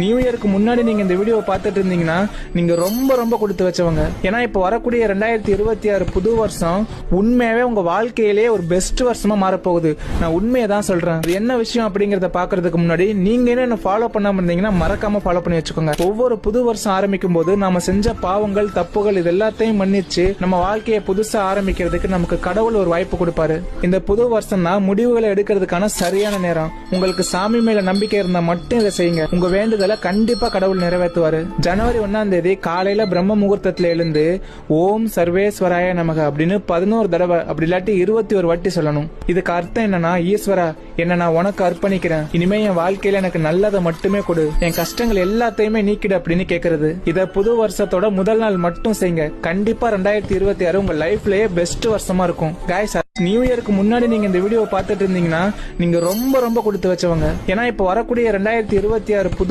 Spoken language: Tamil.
நியூ இயருக்கு முன்னாடி நீங்க இந்த வீடியோவை பார்த்துட்டு இருந்தீங்கன்னா நீங்க ரொம்ப ரொம்ப கொடுத்து வச்சவங்க. ஏன்னா இப்போ வரக்கூடிய ரெண்டாயிரத்தி இருபத்தி ஆறு புது வருஷம் உண்மையாவே உங்க வாழ்க்கையிலேயே ஒரு பெஸ்ட் வருஷமா மாறப்போகுது. நான் உண்மையை தான் சொல்றேன். அது என்ன விஷயம் அப்படிங்கறத பாக்குறதுக்கு முன்னாடி நீங்க என்ன என்ன ஃபாலோ பண்ணாம இருந்தீங்கன்னா மறக்காம ஃபாலோ பண்ணி வச்சுக்கோங்க. ஒவ்வொரு புது வருஷம் ஆரம்பிக்கும் போது நாம செஞ்ச பாவங்கள் தப்புகள் இது எல்லாத்தையும் மன்னிச்சு நம்ம வாழ்க்கையை புதுசா ஆரம்பிக்கிறதுக்கு நமக்கு கடவுள் ஒரு வாய்ப்பு கொடுப்பாரு. இந்த புது வருஷம் தான் முடிவுகளை எடுக்கிறதுக்கான சரியான நேரம். உங்களுக்கு சாமி மேல நம்பிக்கை இருந்தா மட்டும் இதை செய்யுங்க. உங்க வேண்டுதல் கண்டிப்பா கடவுள் நிறைவேற்றுவாரு. ஜனவரி ஒன்னாம் தேதி காலையில பிரம்ம முகூர்த்தத்துல எழுந்து ஓம் சர்வேஸ்வராய நமக அப்படின்னு பதினோரு தடவை அப்படி இல்லாட்டி இருபத்தி ஒரு வாட்டி சொல்லணும். இதுக்கு அர்த்தம் என்னன்னா ஈஸ்வரா என்ன நான் உனக்கு அர்ப்பணிக்கிறேன். இனிமே என் வாழ்க்கையில எனக்கு நல்லதை மட்டுமே கொடு. என் கஷ்டங்கள் எல்லாத்தையுமே நீக்கிடு அப்படின்னு கேக்குறது. இத புது வருஷத்தோட முதல் நாள் மட்டும் செய்யுங்க கண்டிப்பா ரெண்டாயிரத்தி இருபத்தி ஆறு உங்க லைஃப்லயே பெஸ்ட் வருஷமா இருக்கும். காய்ஸ் நியூ இயருக்கு முன்னாடி நீங்க இந்த வீடியோ பார்த்துட்டு இருந்தீங்கன்னா நீங்க ரொம்ப ரொம்ப கொடுத்து வச்சவங்க. ஏன்னா இப்போ வரக்கூடிய ரெண்டாயிரத்தி இருபத்தி ஆறு புது